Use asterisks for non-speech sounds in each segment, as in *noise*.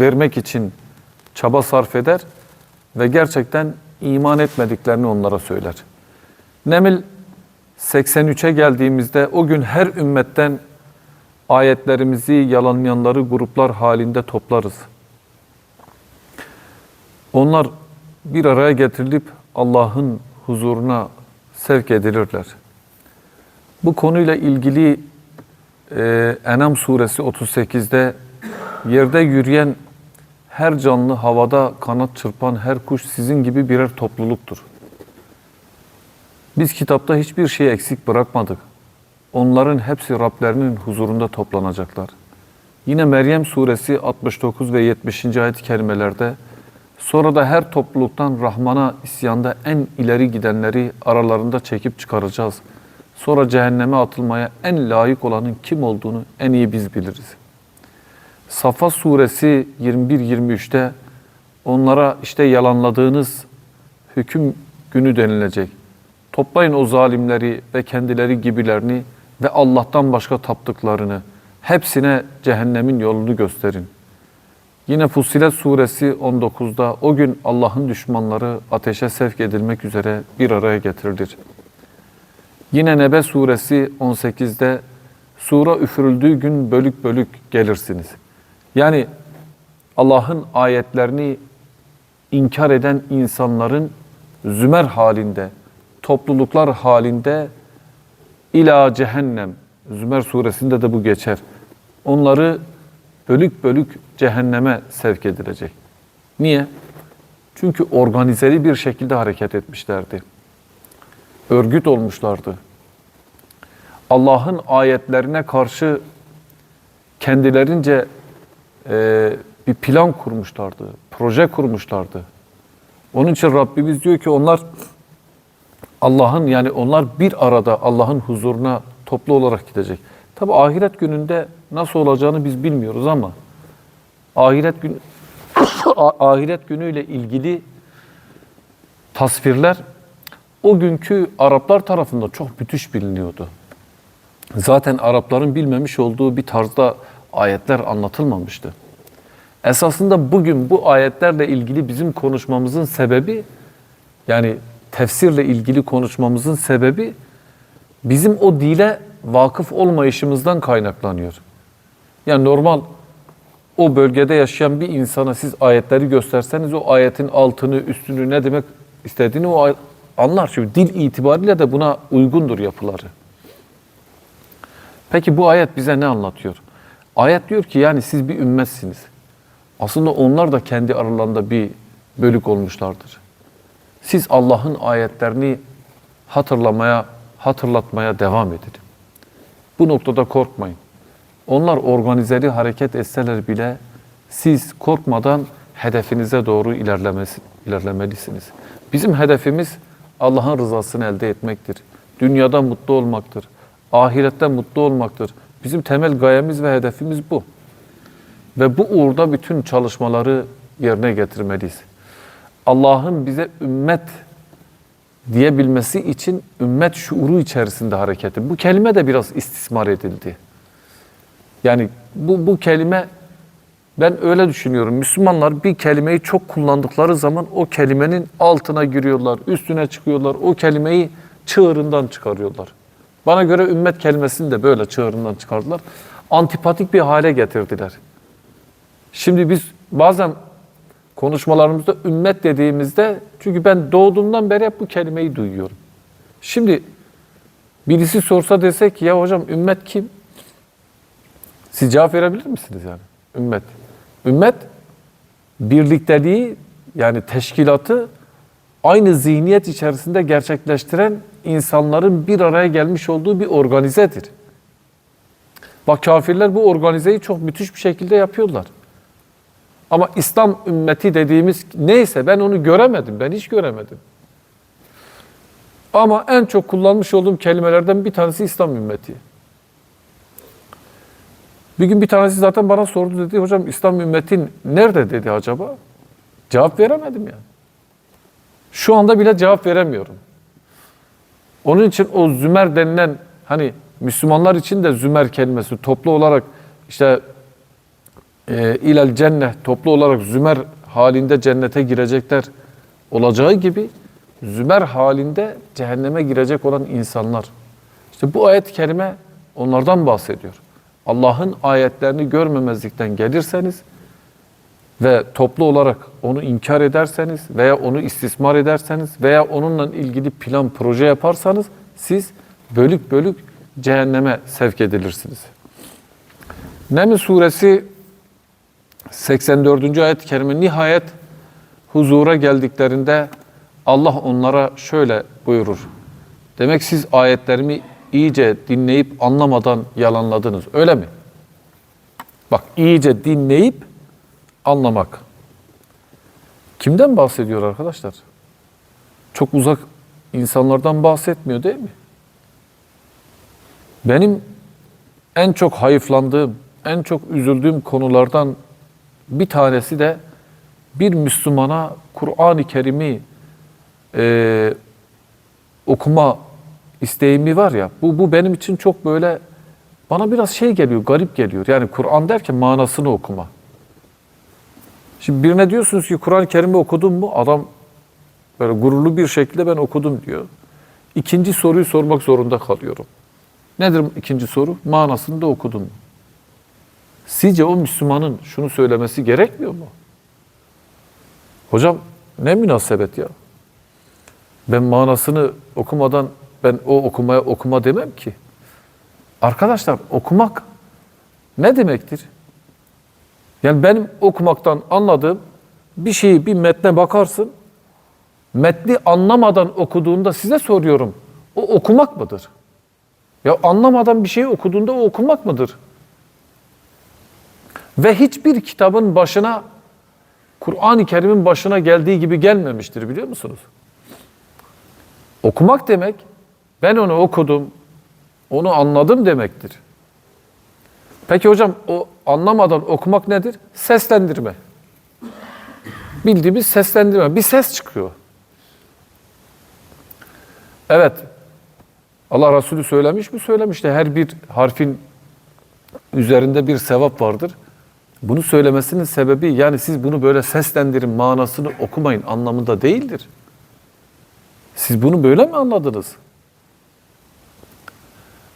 vermek için çaba sarf eder ve gerçekten iman etmediklerini onlara söyler. Neml 83'e geldiğimizde o gün her ümmetten ayetlerimizi yalanlayanları gruplar halinde toplarız. Onlar bir araya getirilip Allah'ın huzuruna sevk edilirler. Bu konuyla ilgili e, Enam suresi 38'de yerde yürüyen her canlı havada kanat çırpan her kuş sizin gibi birer topluluktur. Biz kitapta hiçbir şey eksik bırakmadık. Onların hepsi Rablerinin huzurunda toplanacaklar. Yine Meryem suresi 69 ve 70. ayet-i kerimelerde sonra da her topluluktan Rahman'a isyanda en ileri gidenleri aralarında çekip çıkaracağız. Sonra cehenneme atılmaya en layık olanın kim olduğunu en iyi biz biliriz. Safa suresi 21-23'te onlara işte yalanladığınız hüküm günü denilecek. Toplayın o zalimleri ve kendileri gibilerini ve Allah'tan başka taptıklarını. Hepsine cehennemin yolunu gösterin. Yine Fussilet suresi 19'da o gün Allah'ın düşmanları ateşe sevk edilmek üzere bir araya getirilir. Yine Nebe suresi 18'de sura üfürüldüğü gün bölük bölük gelirsiniz. Yani Allah'ın ayetlerini inkar eden insanların zümer halinde, topluluklar halinde ila cehennem, Zümer suresinde de bu geçer. Onları bölük bölük cehenneme sevk edilecek. Niye? Çünkü organizeli bir şekilde hareket etmişlerdi. Örgüt olmuşlardı. Allah'ın ayetlerine karşı kendilerince e, bir plan kurmuşlardı, proje kurmuşlardı. Onun için Rabbimiz diyor ki onlar Allah'ın yani onlar bir arada Allah'ın huzuruna toplu olarak gidecek. Tabi ahiret gününde nasıl olacağını biz bilmiyoruz ama ahiret gün *coughs* ahiret günüyle ilgili tasvirler o günkü Araplar tarafından çok müthiş biliniyordu. Zaten Arapların bilmemiş olduğu bir tarzda ayetler anlatılmamıştı. Esasında bugün bu ayetlerle ilgili bizim konuşmamızın sebebi yani tefsirle ilgili konuşmamızın sebebi bizim o dile vakıf olmayışımızdan kaynaklanıyor. Yani normal o bölgede yaşayan bir insana siz ayetleri gösterseniz o ayetin altını, üstünü ne demek istediğini o anlar. Çünkü dil itibariyle de buna uygundur yapıları. Peki bu ayet bize ne anlatıyor? Ayet diyor ki yani siz bir ümmetsiniz. Aslında onlar da kendi aralarında bir bölük olmuşlardır. Siz Allah'ın ayetlerini hatırlamaya, hatırlatmaya devam edin. Bu noktada korkmayın. Onlar organizeli hareket etseler bile siz korkmadan hedefinize doğru ilerlemelisiniz. Bizim hedefimiz Allah'ın rızasını elde etmektir. Dünyada mutlu olmaktır. Ahirette mutlu olmaktır. Bizim temel gayemiz ve hedefimiz bu. Ve bu uğurda bütün çalışmaları yerine getirmeliyiz. Allah'ın bize ümmet diyebilmesi için ümmet şuuru içerisinde hareketi. Bu kelime de biraz istismar edildi. Yani bu, bu kelime ben öyle düşünüyorum. Müslümanlar bir kelimeyi çok kullandıkları zaman o kelimenin altına giriyorlar, üstüne çıkıyorlar. O kelimeyi çığırından çıkarıyorlar. Bana göre ümmet kelimesini de böyle çığırından çıkardılar. Antipatik bir hale getirdiler. Şimdi biz bazen konuşmalarımızda ümmet dediğimizde çünkü ben doğduğumdan beri hep bu kelimeyi duyuyorum. Şimdi birisi sorsa desek ya hocam ümmet kim? Siz cevap verebilir misiniz yani? Ümmet. Ümmet birlikteliği yani teşkilatı aynı zihniyet içerisinde gerçekleştiren insanların bir araya gelmiş olduğu bir organizedir. Bak kafirler bu organizeyi çok müthiş bir şekilde yapıyorlar. Ama İslam ümmeti dediğimiz neyse ben onu göremedim. Ben hiç göremedim. Ama en çok kullanmış olduğum kelimelerden bir tanesi İslam ümmeti. Bir gün bir tanesi zaten bana sordu dedi. Hocam İslam ümmetin nerede dedi acaba? Cevap veremedim yani. Şu anda bile cevap veremiyorum. Onun için o Zümer denilen hani Müslümanlar için de Zümer kelimesi toplu olarak işte e, ilel cennet toplu olarak zümer halinde cennete girecekler olacağı gibi zümer halinde cehenneme girecek olan insanlar. İşte bu ayet-i kerime onlardan bahsediyor. Allah'ın ayetlerini görmemezlikten gelirseniz ve toplu olarak onu inkar ederseniz veya onu istismar ederseniz veya onunla ilgili plan proje yaparsanız siz bölük bölük cehenneme sevk edilirsiniz. Neml suresi 84. ayet-i kerime nihayet huzura geldiklerinde Allah onlara şöyle buyurur. Demek siz ayetlerimi iyice dinleyip anlamadan yalanladınız. Öyle mi? Bak iyice dinleyip anlamak. Kimden bahsediyor arkadaşlar? Çok uzak insanlardan bahsetmiyor değil mi? Benim en çok hayıflandığım, en çok üzüldüğüm konulardan bir tanesi de bir Müslümana Kur'an-ı Kerim'i e, okuma isteğimi var ya, bu, bu benim için çok böyle bana biraz şey geliyor, garip geliyor. Yani Kur'an derken manasını okuma. Şimdi birine diyorsunuz ki Kur'an-ı Kerim'i okudun mu? Adam böyle gururlu bir şekilde ben okudum diyor. İkinci soruyu sormak zorunda kalıyorum. Nedir ikinci soru? Manasını da okudun mu? Sizce o Müslümanın şunu söylemesi gerekmiyor mu? Hocam ne münasebet ya? Ben manasını okumadan ben o okumaya okuma demem ki. Arkadaşlar okumak ne demektir? Yani benim okumaktan anladığım bir şeyi bir metne bakarsın. Metni anlamadan okuduğunda size soruyorum. O okumak mıdır? Ya anlamadan bir şeyi okuduğunda o okumak mıdır? Ve hiçbir kitabın başına Kur'an-ı Kerim'in başına geldiği gibi gelmemiştir biliyor musunuz? Okumak demek ben onu okudum, onu anladım demektir. Peki hocam o anlamadan okumak nedir? Seslendirme. Bildiğimiz seslendirme. Bir ses çıkıyor. Evet. Allah Resulü söylemiş mi? Söylemişti. Her bir harfin üzerinde bir sevap vardır. Bunu söylemesinin sebebi yani siz bunu böyle seslendirin, manasını okumayın anlamında değildir. Siz bunu böyle mi anladınız?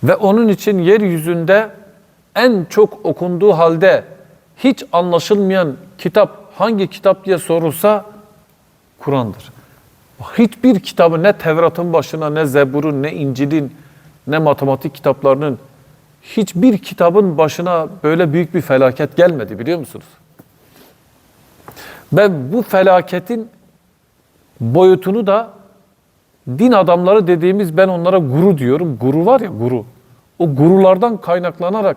Ve onun için yeryüzünde en çok okunduğu halde hiç anlaşılmayan kitap hangi kitap diye sorulsa Kur'an'dır. Hiçbir kitabı ne Tevrat'ın başına ne Zebur'un ne İncil'in ne matematik kitaplarının hiçbir kitabın başına böyle büyük bir felaket gelmedi biliyor musunuz? Ve bu felaketin boyutunu da din adamları dediğimiz ben onlara guru diyorum. Guru var ya guru. O gurulardan kaynaklanarak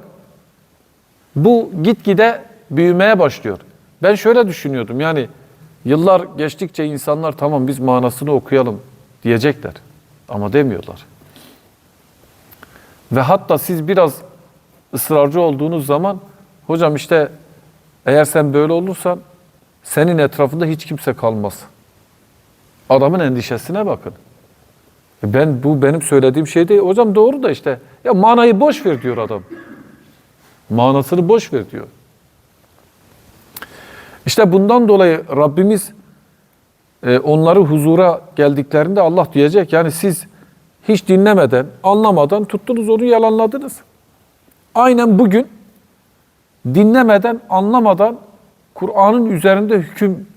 bu gitgide büyümeye başlıyor. Ben şöyle düşünüyordum yani yıllar geçtikçe insanlar tamam biz manasını okuyalım diyecekler. Ama demiyorlar. Ve hatta siz biraz ısrarcı olduğunuz zaman hocam işte eğer sen böyle olursan senin etrafında hiç kimse kalmaz. Adamın endişesine bakın. Ben bu benim söylediğim şey değil. Hocam doğru da işte. Ya manayı boş ver diyor adam. Manasını boş ver diyor. İşte bundan dolayı Rabbimiz e, onları huzura geldiklerinde Allah diyecek yani siz hiç dinlemeden, anlamadan tuttunuz onu yalanladınız. Aynen bugün dinlemeden, anlamadan Kur'an'ın üzerinde hüküm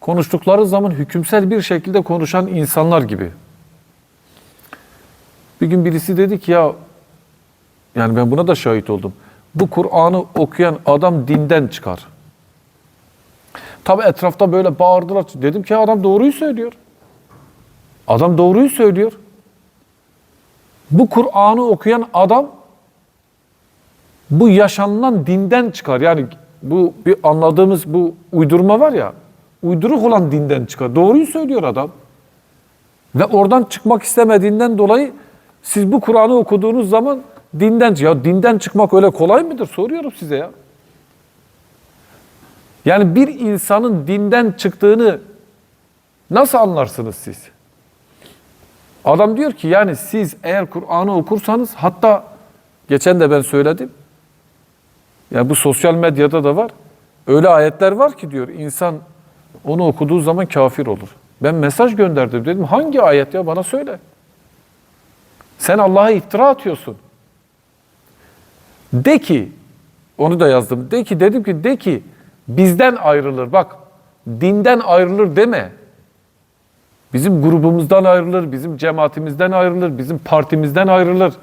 konuştukları zaman hükümsel bir şekilde konuşan insanlar gibi. Bir gün birisi dedi ki ya yani ben buna da şahit oldum. Bu Kur'an'ı okuyan adam dinden çıkar. Tabi etrafta böyle bağırdılar. Dedim ki adam doğruyu söylüyor. Adam doğruyu söylüyor. Bu Kur'an'ı okuyan adam bu yaşanılan dinden çıkar. Yani bu bir anladığımız bu uydurma var ya, uyduruk olan dinden çıkar. Doğruyu söylüyor adam. Ve oradan çıkmak istemediğinden dolayı siz bu Kur'an'ı okuduğunuz zaman dinden ya dinden çıkmak öyle kolay mıdır? Soruyorum size ya. Yani bir insanın dinden çıktığını nasıl anlarsınız siz? Adam diyor ki yani siz eğer Kur'an'ı okursanız hatta geçen de ben söyledim. Ya bu sosyal medyada da var. Öyle ayetler var ki diyor insan onu okuduğu zaman kafir olur. Ben mesaj gönderdim dedim. Hangi ayet ya bana söyle. Sen Allah'a iftira atıyorsun. De ki, onu da yazdım. De ki, dedim ki, de ki bizden ayrılır. Bak, dinden ayrılır deme. Bizim grubumuzdan ayrılır, bizim cemaatimizden ayrılır, bizim partimizden ayrılır.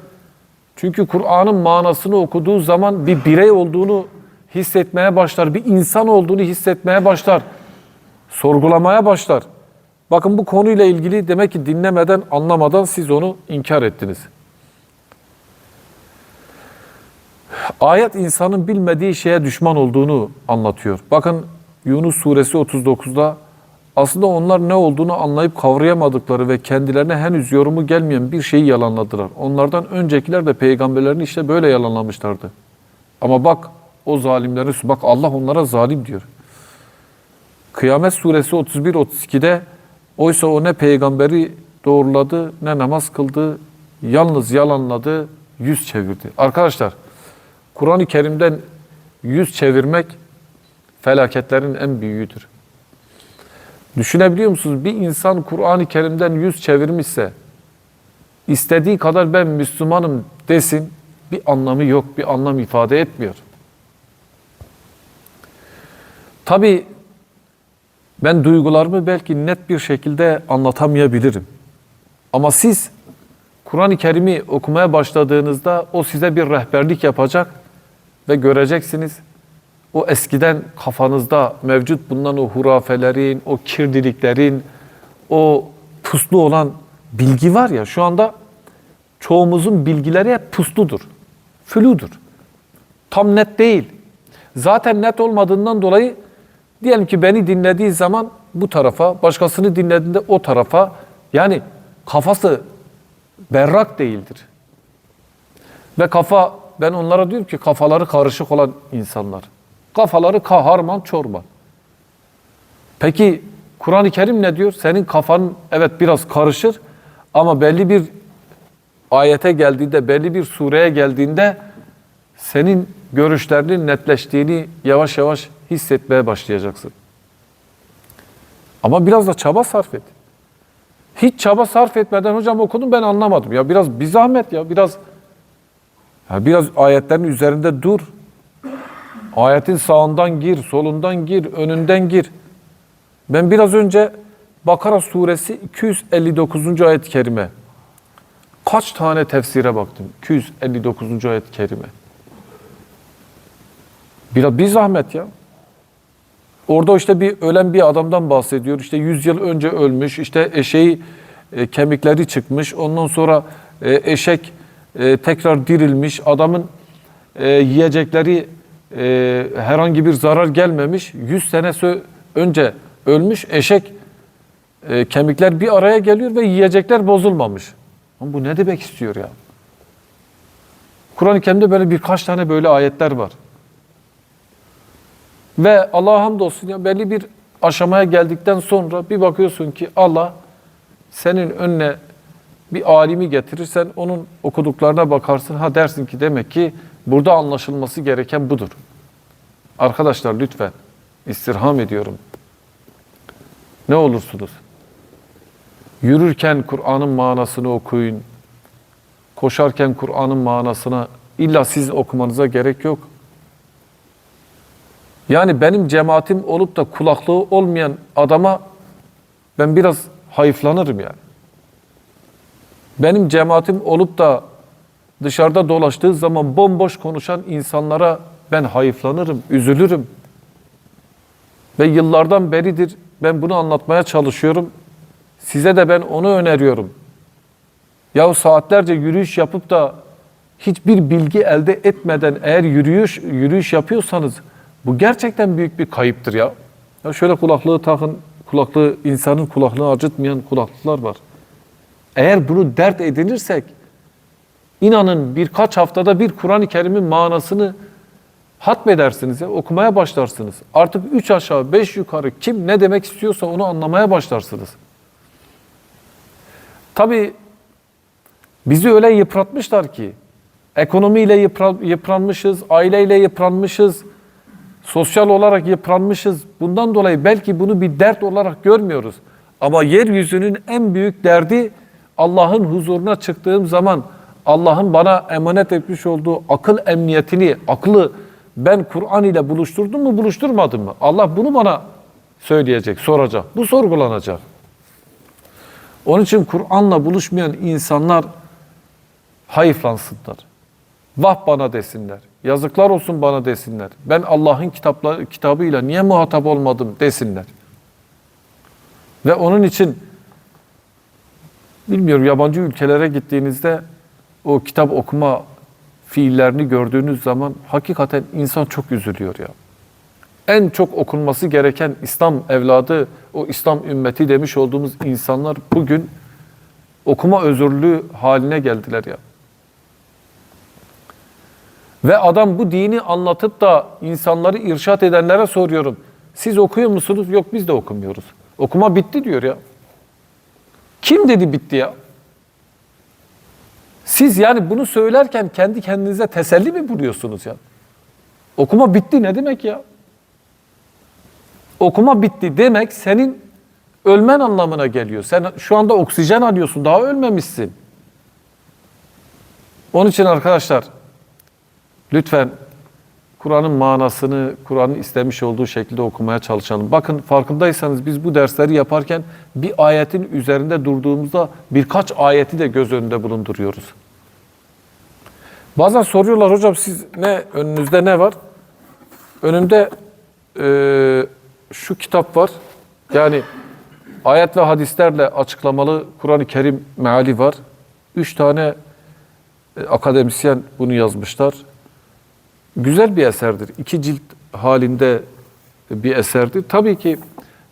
Çünkü Kur'an'ın manasını okuduğu zaman bir birey olduğunu hissetmeye başlar, bir insan olduğunu hissetmeye başlar, sorgulamaya başlar. Bakın bu konuyla ilgili demek ki dinlemeden, anlamadan siz onu inkar ettiniz. Ayet insanın bilmediği şeye düşman olduğunu anlatıyor. Bakın Yunus suresi 39'da aslında onlar ne olduğunu anlayıp kavrayamadıkları ve kendilerine henüz yorumu gelmeyen bir şeyi yalanladılar. Onlardan öncekiler de peygamberlerini işte böyle yalanlamışlardı. Ama bak o zalimlerin, bak Allah onlara zalim diyor. Kıyamet suresi 31-32'de oysa o ne peygamberi doğruladı ne namaz kıldı, yalnız yalanladı, yüz çevirdi. Arkadaşlar Kur'an-ı Kerim'den yüz çevirmek felaketlerin en büyüğüdür. Düşünebiliyor musunuz? Bir insan Kur'an-ı Kerim'den yüz çevirmişse, istediği kadar ben Müslümanım desin, bir anlamı yok, bir anlam ifade etmiyor. Tabii ben duygularımı belki net bir şekilde anlatamayabilirim. Ama siz Kur'an-ı Kerim'i okumaya başladığınızda o size bir rehberlik yapacak ve göreceksiniz o eskiden kafanızda mevcut bulunan o hurafelerin, o kirliliklerin, o puslu olan bilgi var ya şu anda çoğumuzun bilgileri hep pusludur, fludur. Tam net değil. Zaten net olmadığından dolayı diyelim ki beni dinlediği zaman bu tarafa, başkasını dinlediğinde o tarafa yani kafası berrak değildir. Ve kafa ben onlara diyorum ki kafaları karışık olan insanlar. Kafaları kaharman çorba. Peki Kur'an-ı Kerim ne diyor? Senin kafanın evet biraz karışır ama belli bir ayete geldiğinde, belli bir sureye geldiğinde senin görüşlerinin netleştiğini yavaş yavaş hissetmeye başlayacaksın. Ama biraz da çaba sarf et. Hiç çaba sarf etmeden hocam okudum ben anlamadım. Ya biraz bir zahmet ya biraz biraz ayetlerin üzerinde dur. Ayetin sağından gir, solundan gir, önünden gir. Ben biraz önce Bakara suresi 259. ayet-i kerime. Kaç tane tefsire baktım? 259. ayet-i kerime. Biraz bir zahmet ya. Orada işte bir ölen bir adamdan bahsediyor. İşte 100 yıl önce ölmüş. İşte eşeği e, kemikleri çıkmış. Ondan sonra e, eşek e, tekrar dirilmiş. Adamın e, yiyecekleri e, herhangi bir zarar gelmemiş. 100 sene sö- önce ölmüş eşek e, kemikler bir araya geliyor ve yiyecekler bozulmamış. Ama bu ne demek istiyor ya? Kur'an-ı Kerim'de böyle birkaç tane böyle ayetler var. Ve Allah'a hamdolsun ya belli bir aşamaya geldikten sonra bir bakıyorsun ki Allah senin önüne bir alimi getirirsen onun okuduklarına bakarsın. Ha dersin ki demek ki burada anlaşılması gereken budur. Arkadaşlar lütfen istirham ediyorum. Ne olursunuz. Yürürken Kur'an'ın manasını okuyun. Koşarken Kur'an'ın manasına illa siz okumanıza gerek yok. Yani benim cemaatim olup da kulaklığı olmayan adama ben biraz hayıflanırım yani. Benim cemaatim olup da dışarıda dolaştığı zaman bomboş konuşan insanlara ben hayıflanırım, üzülürüm. Ve yıllardan beridir ben bunu anlatmaya çalışıyorum. Size de ben onu öneriyorum. Yahu saatlerce yürüyüş yapıp da hiçbir bilgi elde etmeden eğer yürüyüş yürüyüş yapıyorsanız bu gerçekten büyük bir kayıptır ya. Ya şöyle kulaklığı takın, kulaklığı insanın kulaklığını acıtmayan kulaklıklar var. Eğer bunu dert edinirsek inanın birkaç haftada bir Kur'an-ı Kerim'in manasını hatmedersiniz ya, okumaya başlarsınız. Artık üç aşağı beş yukarı kim ne demek istiyorsa onu anlamaya başlarsınız. Tabi bizi öyle yıpratmışlar ki ekonomiyle yıpra- yıpranmışız, aileyle yıpranmışız, Sosyal olarak yıpranmışız. Bundan dolayı belki bunu bir dert olarak görmüyoruz. Ama yeryüzünün en büyük derdi Allah'ın huzuruna çıktığım zaman Allah'ın bana emanet etmiş olduğu akıl emniyetini, aklı ben Kur'an ile buluşturdum mu, buluşturmadım mı? Allah bunu bana söyleyecek, soracak. Bu sorgulanacak. Onun için Kur'an'la buluşmayan insanlar hayıflansınlar. Vah bana desinler. Yazıklar olsun bana desinler. Ben Allah'ın kitapları, kitabıyla niye muhatap olmadım desinler. Ve onun için bilmiyorum yabancı ülkelere gittiğinizde o kitap okuma fiillerini gördüğünüz zaman hakikaten insan çok üzülüyor ya. En çok okunması gereken İslam evladı, o İslam ümmeti demiş olduğumuz insanlar bugün okuma özürlü haline geldiler ya. Ve adam bu dini anlatıp da insanları irşat edenlere soruyorum. Siz okuyor musunuz? Yok biz de okumuyoruz. Okuma bitti diyor ya. Kim dedi bitti ya? Siz yani bunu söylerken kendi kendinize teselli mi buluyorsunuz ya? Okuma bitti ne demek ya? Okuma bitti demek senin ölmen anlamına geliyor. Sen şu anda oksijen alıyorsun, daha ölmemişsin. Onun için arkadaşlar lütfen Kur'an'ın manasını, Kur'an'ın istemiş olduğu şekilde okumaya çalışalım. Bakın farkındaysanız biz bu dersleri yaparken bir ayetin üzerinde durduğumuzda birkaç ayeti de göz önünde bulunduruyoruz. Bazen soruyorlar hocam siz ne önünüzde ne var? Önümde eee, şu kitap var. Yani ayet ve hadislerle açıklamalı Kur'an-ı Kerim meali var. Üç tane e, akademisyen bunu yazmışlar. Güzel bir eserdir. İki cilt halinde bir eserdir. Tabii ki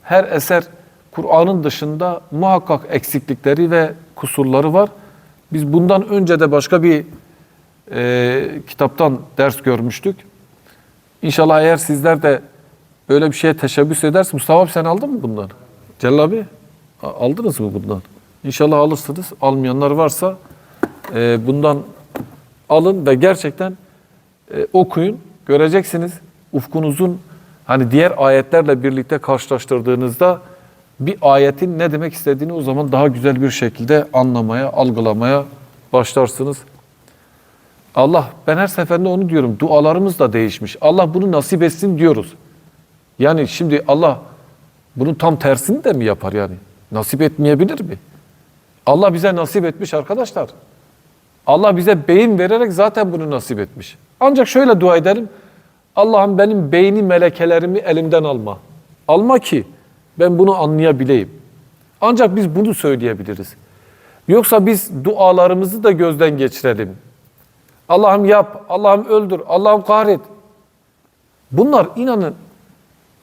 her eser Kur'an'ın dışında muhakkak eksiklikleri ve kusurları var. Biz bundan önce de başka bir e, kitaptan ders görmüştük. İnşallah eğer sizler de böyle bir şeye teşebbüs edersiniz. Mustafa abi sen aldın mı bundan? Celal abi aldınız mı bundan? İnşallah alırsınız. Almayanlar varsa e, bundan alın ve gerçekten e, okuyun. Göreceksiniz ufkunuzun hani diğer ayetlerle birlikte karşılaştırdığınızda bir ayetin ne demek istediğini o zaman daha güzel bir şekilde anlamaya, algılamaya başlarsınız. Allah ben her seferinde onu diyorum. Dualarımız da değişmiş. Allah bunu nasip etsin diyoruz. Yani şimdi Allah bunun tam tersini de mi yapar yani? Nasip etmeyebilir mi? Allah bize nasip etmiş arkadaşlar. Allah bize beyin vererek zaten bunu nasip etmiş. Ancak şöyle dua edelim. Allah'ım benim beyni melekelerimi elimden alma. Alma ki ben bunu anlayabileyim. Ancak biz bunu söyleyebiliriz. Yoksa biz dualarımızı da gözden geçirelim. Allah'ım yap, Allah'ım öldür, Allah'ım kahret. Bunlar inanın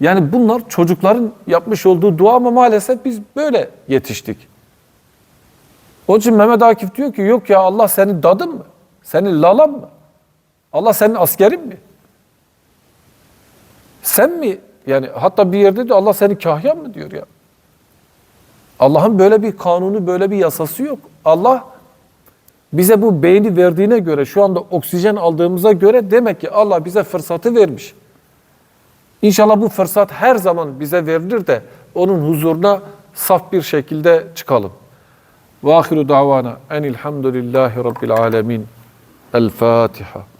yani bunlar çocukların yapmış olduğu dua ama maalesef biz böyle yetiştik. Onun için Mehmet Akif diyor ki yok ya Allah senin dadın mı? Senin lalan mı? Allah senin askerin mi? Sen mi? Yani hatta bir yerde diyor Allah senin kahyan mı diyor ya. Allah'ın böyle bir kanunu, böyle bir yasası yok. Allah bize bu beyni verdiğine göre, şu anda oksijen aldığımıza göre demek ki Allah bize fırsatı vermiş. İnşallah bu fırsat her zaman bize verilir de onun huzuruna saf bir şekilde çıkalım. Ve ahiru davana enilhamdülillahi rabbil alemin. El Fatiha.